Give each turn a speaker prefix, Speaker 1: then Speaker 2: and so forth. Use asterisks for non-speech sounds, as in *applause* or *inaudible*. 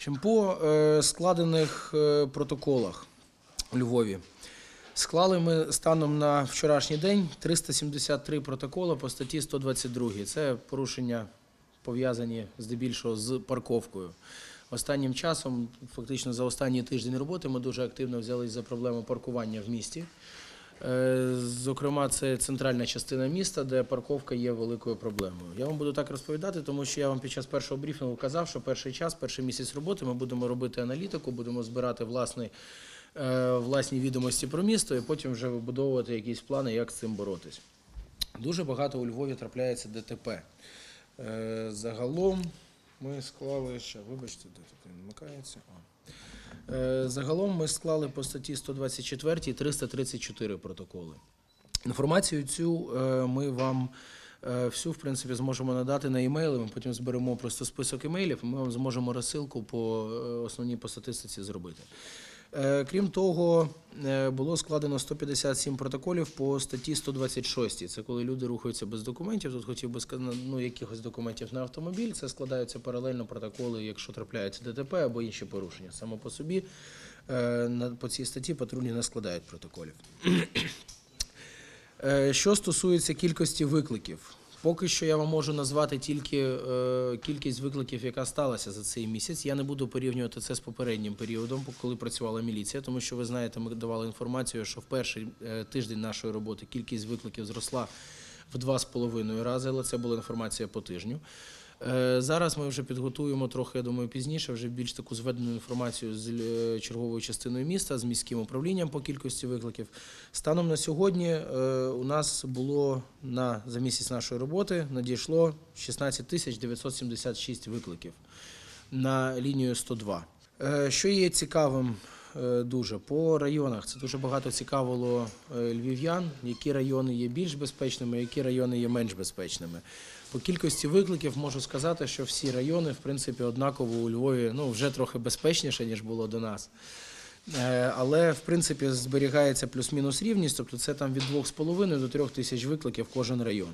Speaker 1: Чим по е, складених е, протоколах у Львові. Склали ми станом на вчорашній день 373 протоколи по статті 122. Це порушення пов'язані здебільшого з парковкою. Останнім часом, фактично за останній тиждень роботи, ми дуже активно взялись за проблему паркування в місті. Е, Зокрема, це центральна частина міста, де парковка є великою проблемою. Я вам буду так розповідати, тому що я вам під час першого брифінгу казав, що перший час, перший місяць роботи ми будемо робити аналітику, будемо збирати власний, е, власні відомості про місто і потім вже вибудовувати якісь плани, як з цим боротись. Дуже багато у Львові трапляється ДТП. Е, Загалом ми склали ще, вибачте, де тут він вмикається. О. Е, Загалом ми склали по статті 124 334 протоколи. Інформацію цю е, ми вам е, всю, в принципі, зможемо надати на емейли. Ми потім зберемо просто список емейлів, ми вам зможемо розсилку по основній по статистиці зробити. Е, Крім того, е, було складено 157 протоколів по статті 126. Це коли люди рухаються без документів. Тут хотів би сказати, ну, якихось документів на автомобіль. Це складаються паралельно протоколи, якщо трапляється ДТП або інші порушення. Саме по собі е, по цій статті патрульні не складають протоколів. *clears throat* Що стосується кількості викликів, поки що я вам можу назвати тільки е, кількість викликів, яка сталася за цей місяць. Я не буду порівнювати це з попереднім періодом, коли працювала міліція, тому що ви знаєте, ми давали інформацію, що в перший е, тиждень нашої роботи кількість викликів зросла в два з половиною рази, але це була інформація по тижню. Е, Зараз ми вже підготуємо трохи, я думаю, пізніше, вже більш таку зведену інформацію з е, черговою частиною міста, з міським управлінням по кількості викликів. Станом на сьогодні е, у нас було на за місяць нашої роботи надійшло 16 тисяч 976 викликів на лінію 102. Е, Що є цікавим дуже по районах? Це дуже багато цікавило е, львів'ян, які райони є більш безпечними, які райони є менш безпечними. По кількості викликів можу сказати, що всі райони, в принципі, однаково у Львові ну, вже трохи безпечніше, ніж було до нас. Е, Але, в принципі, зберігається плюс-мінус рівність, тобто це там від 2,5 до 3 тисяч викликів кожен район.